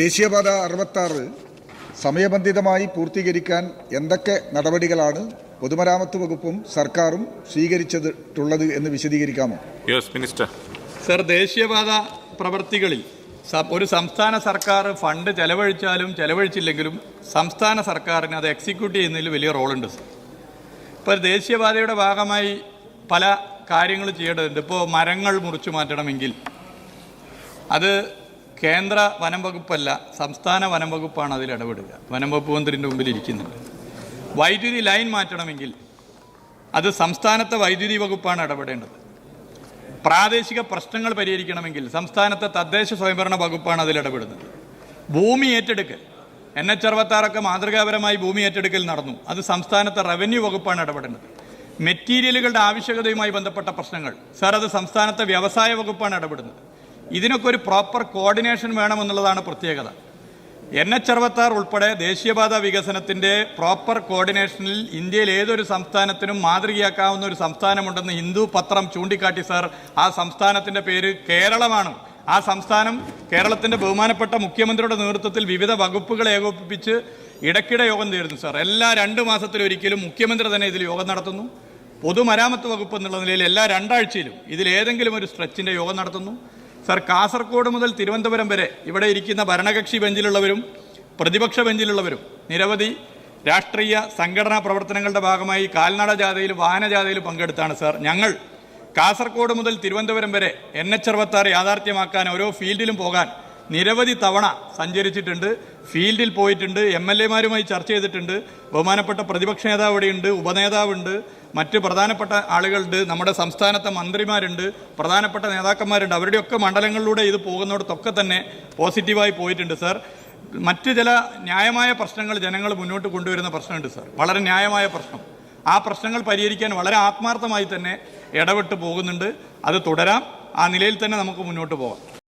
ദേശീയപാത അറുപത്താറ് സമയബന്ധിതമായി പൂർത്തീകരിക്കാൻ എന്തൊക്കെ നടപടികളാണ് പൊതുമരാമത്ത് വകുപ്പും സർക്കാരും സ്വീകരിച്ചിട്ടുള്ളത് എന്ന് വിശദീകരിക്കാമോ? യെസ് മിനിസ്റ്റർ സർ ദേശീയപാത പ്രവർത്തികളിൽ സ- ഒരു സംസ്ഥാന സർക്കാർ ഫണ്ട് ചെലവഴിച്ചാലും ചെലവഴിച്ചില്ലെങ്കിലും സംസ്ഥാന സർക്കാരിന് അത് എക്സിക്യൂട്ട് ചെയ്യുന്നതിൽ വലിയ റോളുണ്ട് സർ ഇപ്പോൾ ദേശീയപാതയുടെ ഭാഗമായി പല കാര്യങ്ങൾ ചെയ്യേണ്ടതുണ്ട്. ഇപ്പോൾ മരങ്ങൾ മുറിച്ചു മാറ്റണമെങ്കിൽ അത് കേന്ദ്ര വനം വകുപ്പല്ല സംസ്ഥാന വനം വകുപ്പാണ് അതിൽ ഇടപെടുക. വനം വകുപ്പ് മന്ത്രിന്റെ മുമ്പിൽ ഇരിക്കുന്നുണ്ട്. വൈദ്യുതി ലൈൻ മാറ്റണമെങ്കിൽ അത് സംസ്ഥാനത്തെ വൈദ്യുതി വകുപ്പാണ് ഇടപെടേണ്ടത്. പ്രാദേശിക പ്രശ്നങ്ങൾ പരിഹരിക്കണമെങ്കിൽ സംസ്ഥാനത്തെ തദ്ദേശ സ്വയംഭരണ വകുപ്പാണ് അതിൽ ഇടപെടുന്നത്. ഭൂമി ഏറ്റെടുക്കൽ. എൻ എച്ച് അറുപത്താറൊക്കെ മാതൃകാപരമായി ഭൂമി ഏറ്റെടുക്കൽ നടന്നു. അത് സംസ്ഥാനത്തെ റവന്യൂ വകുപ്പാണ് ഇടപെടേണ്ടത്. മെറ്റീരിയലുകളുടെ ആവശ്യകതയുമായി ബന്ധപ്പെട്ട പ്രശ്നങ്ങൾ. സാർ അത് സംസ്ഥാനത്തെ വ്യവസായ വകുപ്പാണ് ഇടപെടുന്നത്. ഇതിനൊക്കെ ഒരു പ്രോപ്പർ കോർഡിനേഷൻ വേണമെന്നുള്ളതാണ് പ്രത്യേകത. എൻ എച്ച് അറുപത്താറ് ഉൾപ്പെടെ ദേശീയപാത വികസനത്തിന്റെ പ്രോപ്പർ കോർഡിനേഷനിൽ ഇന്ത്യയിൽ ഏതൊരു സംസ്ഥാനത്തിനും മാതൃകയാക്കാവുന്ന ഒരു സംസ്ഥാനമുണ്ടെന്ന് ഹിന്ദു പത്രം ചൂണ്ടിക്കാട്ടി സാർ. ആ സംസ്ഥാനത്തിന്റെ പേര് കേരളമാണ്. ആ സംസ്ഥാനം കേരളത്തിന്റെ ബഹുമാനപ്പെട്ട മുഖ്യമന്ത്രിയുടെ നേതൃത്വത്തിൽ വിവിധ വകുപ്പുകളെ ഏകോപിപ്പിച്ച് ഇടയ്ക്കിടെ യോഗം തീരുന്നു സാർ. എല്ലാ രണ്ട് മാസത്തിലൊരിക്കലും മുഖ്യമന്ത്രി തന്നെ ഇതിൽ യോഗം നടത്തുന്നു. പൊതുമരാമത്ത് വകുപ്പ് എന്നുള്ള നിലയിൽ എല്ലാ രണ്ടാഴ്ചയിലും ഇതിൽ ഏതെങ്കിലും ഒരു സ്ട്രെച്ചിന്റെ യോഗം നടത്തുന്നു. സർ കാസർഗോഡ് മുതൽ തിരുവനന്തപുരം വരെ ഇവിടെ ഇരിക്കുന്ന ഭരണകക്ഷി ബെഞ്ചിലുള്ളവരും പ്രതിപക്ഷ ബെഞ്ചിലുള്ളവരും നിരവധി രാഷ്ട്രീയ സംഘടനാ പ്രവർത്തനങ്ങളുടെ ഭാഗമായി കാൽനട ജാഥയിൽ വാഹനജാഥയിൽ പങ്കെടുത്താണ് സാർ. ഞങ്ങൾ കാസർഗോഡ് മുതൽ തിരുവനന്തപുരം വരെ എൻ എച്ച് അറുപത്താറ് യാഥാർത്ഥ്യമാക്കാൻ ഓരോ ഫീൽഡിലും പോകാൻ നിരവധി തവണ സഞ്ചരിച്ചിട്ടുണ്ട്. ഫീൽഡിൽ പോയിട്ടുണ്ട്. എം എൽ എമാരുമായി ചർച്ച ചെയ്തിട്ടുണ്ട്. ബഹുമാനപ്പെട്ട പ്രതിപക്ഷ നേതാവ് ഇവിടെയുണ്ട്. ഉപനേതാവുണ്ട്. മറ്റ് പ്രധാനപ്പെട്ട ആളുകളുണ്ട്. നമ്മുടെ സംസ്ഥാനത്തെ മന്ത്രിമാരുണ്ട്. പ്രധാനപ്പെട്ട നേതാക്കന്മാരുണ്ട്. അവരുടെയൊക്കെ മണ്ഡലങ്ങളിലൂടെ ഇത് പോകുന്നിടത്തൊക്കെ തന്നെ പോസിറ്റീവായി പോയിട്ടുണ്ട് സാർ. മറ്റ് ചില ന്യായമായ പ്രശ്നങ്ങൾ ജനങ്ങൾ മുന്നോട്ട് കൊണ്ടുവരുന്ന പ്രശ്നമുണ്ട് സാർ. വളരെ ന്യായമായ പ്രശ്നം. ആ പ്രശ്നങ്ങൾ പരിഹരിക്കാൻ വളരെ ആത്മാർത്ഥമായി തന്നെ ഇടപെട്ട് പോകുന്നുണ്ട്. അത് തുടരാം. ആ നിലയിൽ തന്നെ നമുക്ക് മുന്നോട്ട് പോകാം.